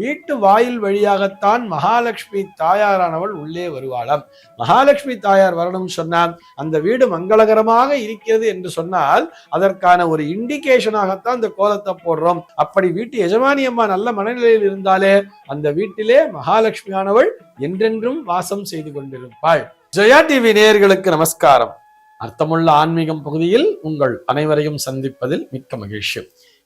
வீட்டு வாயில் வழியாகத்தான் மகாலட்சுமி தாயாரானவள் உள்ளே வருவாளாம். மகாலட்சுமி தாயார் வரணும் சொன்னால் அந்த வீடு மங்களகரமாக இருக்கிறது என்று சொன்னால் அதற்கான ஒரு இண்டிகேஷனாகத்தான் இந்த கோலத்தை போடுறோம். அப்படி வீட்டு எஜமானி அம்மா நல்ல மனநிலையில் இருந்தாலே அந்த வீட்டிலே மகாலட்சுமியானவள் என்றென்றும் வாசம் செய்து கொண்டிருப்பாள். ஜெயா டிவி நேயர்களுக்கு நமஸ்காரம். அர்த்தமுள்ள ஆன்மீகம் பகுதியில் உங்கள் அனைவரையும் சந்திப்பதில் மிக்க மகிழ்ச்சி.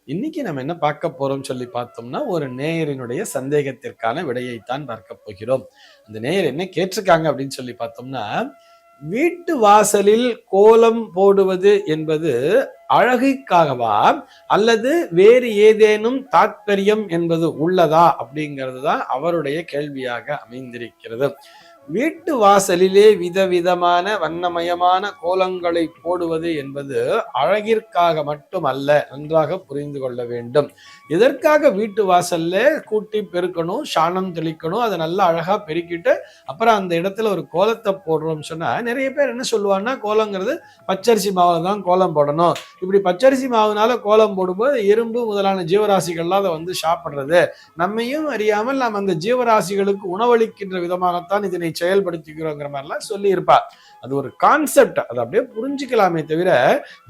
இன்னைக்கு நம்ம என்ன பார்க்க போறோம் சொல்லி பார்த்தோம்னா ஒரு நேயரினுடைய சந்தேகத்திற்கான விடையைத்தான் பார்க்க போகிறோம். அந்த நேயர் என்ன கேட்டிருக்காங்க அப்படின்னு சொல்லி பார்த்தோம்னா வீட்டு வாசலில் கோலம் போடுவது என்பது அழகுக்காகவா அல்லது வேறு ஏதேனும் தாத்பரியம் என்பது உள்ளதா அப்படிங்கிறது தான் அவருடைய கேள்வியாக அமைந்திருக்கிறது. வீட்டு வாசலிலே விதவிதமான வண்ணமயமான கோலங்களை போடுவது என்பது அழகிற்காக மட்டுமல்ல நன்றாக புரிந்து கொள்ள வேண்டும். இதற்காக வீட்டு வாசல்ல கூட்டி பெருக்கணும் சாணம் தெளிக்கணும் அதை நல்லா அழகா பெருக்கிட்டு அப்புறம் அந்த இடத்துல ஒரு கோலத்தை போடுறோம்னு சொன்னா நிறைய பேர் என்ன சொல்லுவாங்கன்னா கோலங்கிறது பச்சரிசி மாவுல தான் கோலம் போடணும். இப்படி பச்சரிசி மாவுனால கோலம் போடும்போது எறும்பு முதலான ஜீவராசிகள்லாம் அதை வந்து சாப்பிடுறது. நம்மையும் அறியாமல் நாம் அந்த ஜீவராசிகளுக்கு உணவளிக்கின்ற விதமாகத்தான் இதனை செயல்படுத்திக்கிறோங்கிற மாதிரிலாம் சொல்லி இருப்பா அது ஒரு கான்செப்ட் அதை அப்படியே புரிஞ்சுக்கலாமே தவிர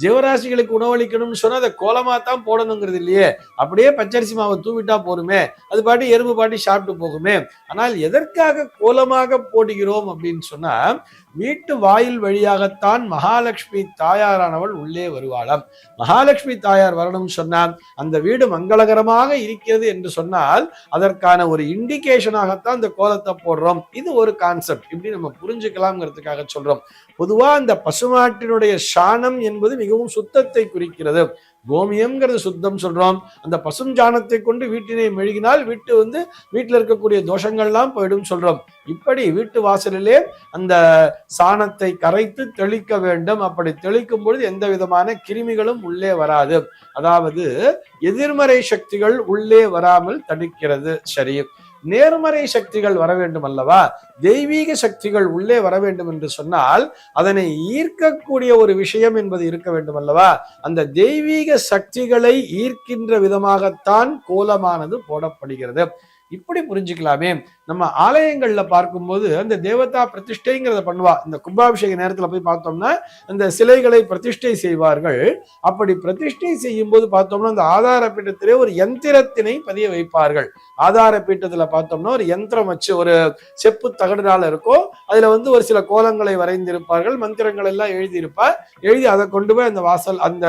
ஜீவராசிகளுக்கு உணவளிக்கணும்னு சொன்னா அதை கோலமா தான் போடணுங்கிறது இல்லையே. அப்படியே பச்சரிசி மாவை தூவிட்டா போருமே அது பாட்டி எறும்பு பாட்டி சாப்பிட்டு போகுமே. ஆனால் எதற்காக கோலமாக போடுகிறோம் அப்படின்னு சொன்னா வீட்டு வாயில் வழியாகத்தான் மகாலட்சுமி தாயாரானவள் உள்ளே வருவாளாம். மகாலட்சுமி தாயார் வரணும் சொன்னால் அந்த வீடு மங்களகரமாக இருக்கிறது என்று சொன்னால் அதற்கான ஒரு இண்டிகேஷனாகத்தான் இந்த கோலத்தை போடுறோம். இது ஒரு கான்செப்ட் இப்படி நம்ம புரிஞ்சுக்கலாம்ங்கிறதுக்காக சொல்றோம். பொதுவா அந்த பசுமாட்டினுடைய சாணம் என்பது மிகவும் சுத்தத்தை குறிக்கிறது. கோமியம்ங்கிறது சுத்தம் சொல்றோம். அந்த பசும் சாணத்தை கொண்டு வீட்டினை மெழுகினால் வீட்டு வந்து வீட்டில் இருக்கக்கூடிய தோஷங்கள்லாம் போயிடும் சொல்றோம். இப்படி வீட்டு வாசலிலே அந்த சாணத்தை கரைத்து தெளிக்க வேண்டும். அப்படி தெளிக்கும் பொழுது எந்த விதமான கிருமிகளும் உள்ளே வராது. அதாவது எதிர்மறை சக்திகள் உள்ளே வராமல் தடுக்கிறது சரி. நேர்மறை சக்திகள் வர வேண்டும் அல்லவா தெய்வீக சக்திகள் உள்ளே வர வேண்டும் என்று சொன்னால் அதனை ஈர்க்கக்கூடிய ஒரு விஷயம் என்பது இருக்க வேண்டும் அல்லவா அந்த தெய்வீக சக்திகளை ஈர்க்கின்ற விதமாகத்தான் கோலமானது போடப்படுகிறது. இப்படி புரிஞ்சுக்கலாமே. நம்ம ஆலயங்கள்ல பார்க்கும்போது அந்த தேவதா பிரதிஷ்டைங்கிறத பண்ணுவா. இந்த கும்பாபிஷேக நேரத்துல போய் பார்த்தோம்னா அந்த சிலைகளை பிரதிஷ்டை செய்வார்கள். அப்படி பிரதிஷ்டை செய்யும் போது பார்த்தோம்னா அந்த ஆதார பீட்டத்திலே ஒரு யந்திரத்தினை பதிய வைப்பார்கள். ஆதார பீட்டத்துல பார்த்தோம்னா ஒரு யந்திரம் வச்சு ஒரு செப்பு தகடுனால இருக்கும். அதுல வந்து ஒரு சில கோலங்களை வரைந்திருப்பார்கள். மந்திரங்கள் எல்லாம் எழுதியிருப்பா. எழுதி அதை கொண்டு போய் அந்த வாசல் அந்த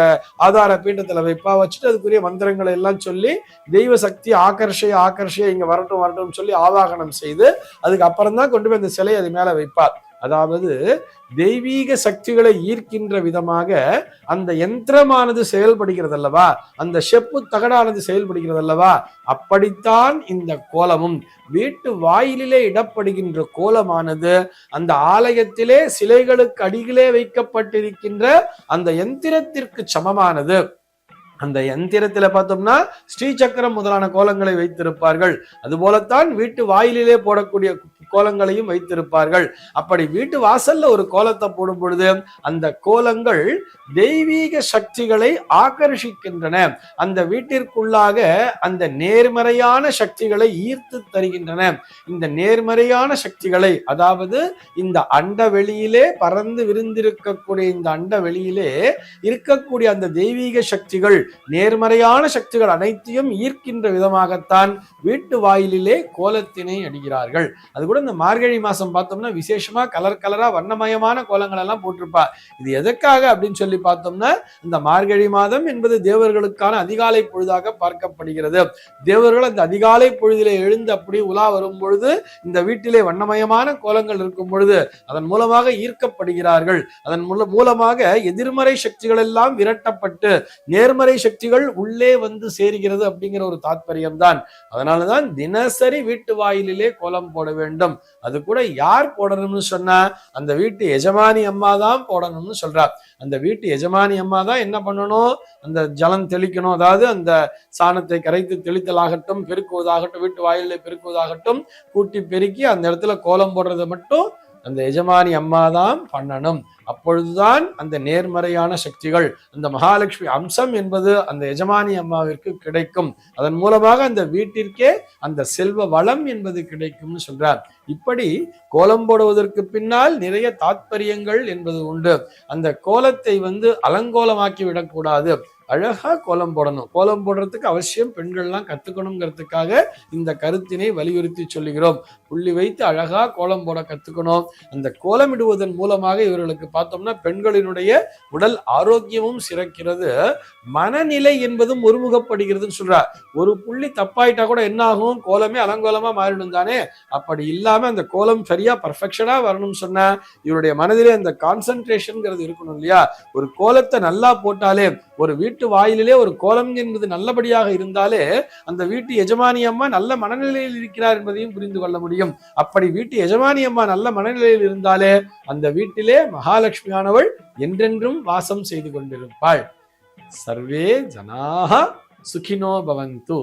ஆதார பீட்டத்துல வைப்பா. வச்சுட்டு அதுக்குரிய மந்திரங்களை எல்லாம் சொல்லி தெய்வ சக்தி ஆகர்ஷய ஆகர்ஷய இங்க வரட்டும் வரட்டும் சொல்லி ஆவாகனம் செய்து அதுக்கு அப்புறம் தான் கொண்டு போய் அந்த சிலையை அது மேல வைப்பார். அதாவது தெய்வீக சக்திகளை ஈர்க்கின்ற விதமாக அந்த யந்திரமானது செயல்படுகிறது அல்லவா அந்த செப்பு தகடானது செயல்படுகிறது அல்லவா அப்படித்தான் இந்த கோலமும். வீட்டு வாயிலிலே இடப்படுகின்ற கோலமானது அந்த ஆலயத்திலே சிலைகளுக்கு அடியிலே வைக்கப்பட்டிருக்கின்ற அந்த யந்திரத்திற்கு சமமானது. அந்த யந்திரத்துல பார்த்தோம்னா ஸ்ரீ சக்கரம் முதலான கோலங்களை வைத்திருப்பார்கள். அதுபோலத்தான் வீட்டு வாயிலிலே போடக்கூடிய கோலங்களையும் வைத்திருப்பார்கள். அப்படி வீட்டு வாசல்ல ஒரு கோலத்தை போடும் பொழுது அந்த கோலங்கள் தெய்வீக சக்திகளை ஆகர்ஷிக்கின்றன. அந்த வீட்டிற்குள்ளாக அந்த நேர்மறையான சக்திகளை ஈர்த்து தருகின்றன. இந்த நேர்மறையான சக்திகளை அதாவது இந்த அண்ட வெளியிலே பறந்து விரிந்திருக்கக்கூடிய இந்த அண்ட வெளியிலே இருக்கக்கூடிய அந்த தெய்வீக சக்திகள் நேர்மறையான சக்திகள் அனைத்தையும் ஈர்க்கின்ற விதமாகத்தான் வீட்டு வாயிலிலே கோலத்தினை அடிக்கிறார்கள் அது கூட இந்த மார்கழி மாசம் பார்த்தோம்னா விசேஷமா கலர் கலரா வண்ணமயமான கோலங்கள் எல்லாம் போட்டிருப்பா. இது எதற்காக அப்படின்னு சொல்லி பார்த்தோம்னா இந்த மார்கழி மாதம் என்பது தேவர்களுக்கான அதிகாலை பொழுதாக பார்க்கப்படுகிறது. தேவர்கள் அந்த அதிகாலை பொழுதிலே எழுந்து அப்படி உலா வரும் பொழுது இந்த வீட்டிலே வண்ணமயமான கோலங்கள் இருக்கும் பொழுது அதன் மூலமாக ஈர்க்கப்படுகிறார்கள். அதன் மூலமாக எதிர்மறை சக்திகள் எல்லாம் விரட்டப்பட்டு நேர்மறை சக்திகள் உள்ளே வந்து சேருகிறது அப்படிங்கிற ஒரு தாத்பரியம் தான் அதனாலதான் தினசரி வீட்டு வாயிலிலே கோலம் போட வேண்டும். அது கூட யார் போடணும்னு சொன்னா அந்த வீட்டு எஜமானி அம்மா தான் போடணும்னு சொல்றா. அந்த வீட்டு எஜமானி அம்மா தான் என்ன பண்ணணும்? அந்த ஜலம் தெளிக்கணும். அதாவது அந்த சாணத்தை கரைத்து தெளித்தலாகட்டும் பெருக்குவதாகட்டும் வீட்டு வாயிலே பெருக்குவதாகட்டும் கூட்டி பெருக்கி அந்த இடத்துல கோலம் போடுறதை மட்டும் அந்த எஜமானி அம்மா தான் பண்ணணும். அப்பொழுதுதான் அந்த நேர்மறையான சக்திகள் அந்த மகாலட்சுமி அம்சம் என்பது அந்த எஜமானி அம்மாவிற்கு கிடைக்கும். அதன் மூலமாக அந்த வீட்டிற்கே அந்த செல்வ வளம் என்பது கிடைக்கும்னு சொல்றார். இப்படி கோலம் போடுவதற்கு பின்னால் நிறைய தாத்பரியங்கள் என்பது உண்டு. அந்த கோலத்தை வந்து அலங்கோலமாக்கி விடக்கூடாது. அழகா கோலம் போடணும். கோலம் போடுறதுக்கு அவசியம் பெண்கள்லாம் கத்துக்கணுங்கிறதுக்காக இந்த கருத்தினை வலியுறுத்தி சொல்லுகிறோம். புள்ளி வைத்து அழகா கோலம் போட கத்துக்கணும். அந்த கோலமிடுவதன் மூலமாக இவர்களுக்கு பார்த்தோம்னா பெண்களினுடைய உடல் ஆரோக்கியமும் சிறக்கிறது. மனநிலை என்பதும் ஒருமுகப்படுகிறதுன்னு சொல்றார் ஒரு புள்ளி தப்பாயிட்டா கூட என்ன ஆகும்? கோலமே அலங்கோலமா மாறிடும் தானே? அப்படி இல்லாம அந்த கோலம் சரியா பர்ஃபெக்ஷனா வரணும்னு சொன்னா இவருடைய மனதிலே அந்த கான்சென்ட்ரேஷன்ங்கிறது இருக்கணும் இல்லையா? ஒரு கோலத்தை நல்லா போட்டாலே ஒரு வீட்டு வீட்டு வாயிலே ஒரு கோலம் என்பது நல்லபடியாக இருந்தாலே அந்த வீட்டு எஜமானி அம்மா நல்ல மனநிலையில் இருக்கிறார் என்பதையும் புரிந்து கொள்ள முடியும். அப்படி வீட்டு எஜமானி அம்மா நல்ல மனநிலையில் இருந்தாலே அந்த வீட்டிலே மகாலட்சுமியானவள் என்றென்றும் வாசம் செய்து கொண்டிருப்பாள். சர்வே ஜனாக சுகினோ பவந்து